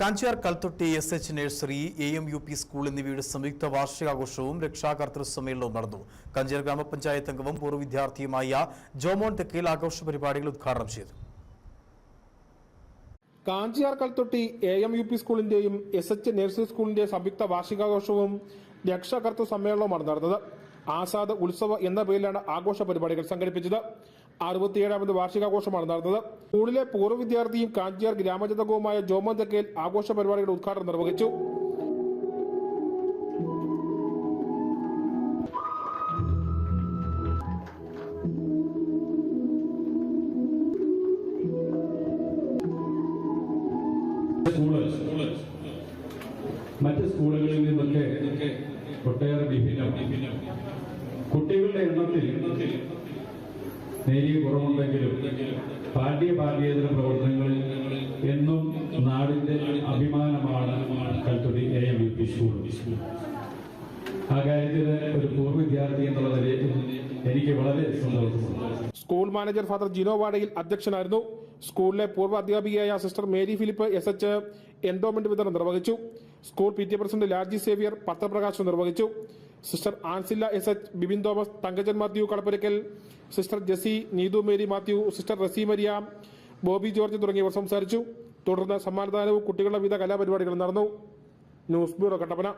Kanchiyar Kalthotti S H nursery A M U P school എന്നിവയുടെ സംയുക്ത വാർഷികാഘോഷവും രക്ഷാകർത്തൃ സമ്മേളനവും നടന്നു. കാഞ്ചിയാർ ഗ്രാമപഞ്ചായത്ത് അംഗവും പൂർവ വിദ്യാർത്ഥിയുമായ ജോമോൻ തെക്കേൽ ആഘോഷ പരിപാടികൾ ഉദ്ഘാടനം ചെയ്തു. Kanchiyar Kalthotti A M U P സ്കൂളിന്റെയും S H nursery സ്കൂളിന്റെ സംയുക്ത വാർഷികാഘോഷവും രക്ഷാകർത്തൃ സമ്മേളനവുമാണ് നടന്നത്. ആസാദ് ഉത്സവ എന്ന പേരിലാണ് ആഘോഷ പരിപാടികൾ സംഘടിപ്പിച്ചത്. അറുപത്തിയേഴാമത് വാർഷികാഘോഷമാണ് നടന്നത്. സ്കൂളിലെ പൂർവ വിദ്യാർത്ഥിയും കാഞ്ചിയാർ ഗ്രാമജനകവുമായ ജോമോൻ തെക്കയിൽ ആഘോഷ പരിപാടികളുടെ ഉദ്ഘാടനം നിർവഹിച്ചു. മറ്റ് സ്കൂളുകളിൽ നിന്നൊക്കെ കുട്ടികളുടെ എണ്ണത്തിൽ നേരിയ കുറവുണ്ടെങ്കിലും പാഠ്യ പാഠ്യേതര പ്രവർത്തനങ്ങളിൽ എന്നും നാടിന്റെ അഭിമാനമാണ് Kalthotti A M U P school. ആ കാര്യത്തിൽ ഒരു പൂർവ വിദ്യാർത്ഥി എന്നുള്ള നിലയിൽ എനിക്ക് വളരെ സന്തോഷമുണ്ട്. School manager father Jino Vadayil അധ്യക്ഷനായിരുന്നു. സ്കൂളിലെ പൂർവ അധ്യാപികയായ sister Mary Philip S H endowment വിതരണം നിർവഹിച്ചു. School P T president Larji Xavier പത്രപ്രകാശനം നിർവഹിച്ചു. Sister Ancilla S H Bibin Thomas Thankajan Mathew Kalappurakkal sister Jessy Neethu Mary Mathew sister Resi Maria Bobby George തുടങ്ങിയവർ സംസാരിച്ചു. തുടർന്ന് സമ്മാനദാനവും കുട്ടികളുടെ വിവിധ കലാപരിപാടികളും നടന്നു. News bureau Kattappana.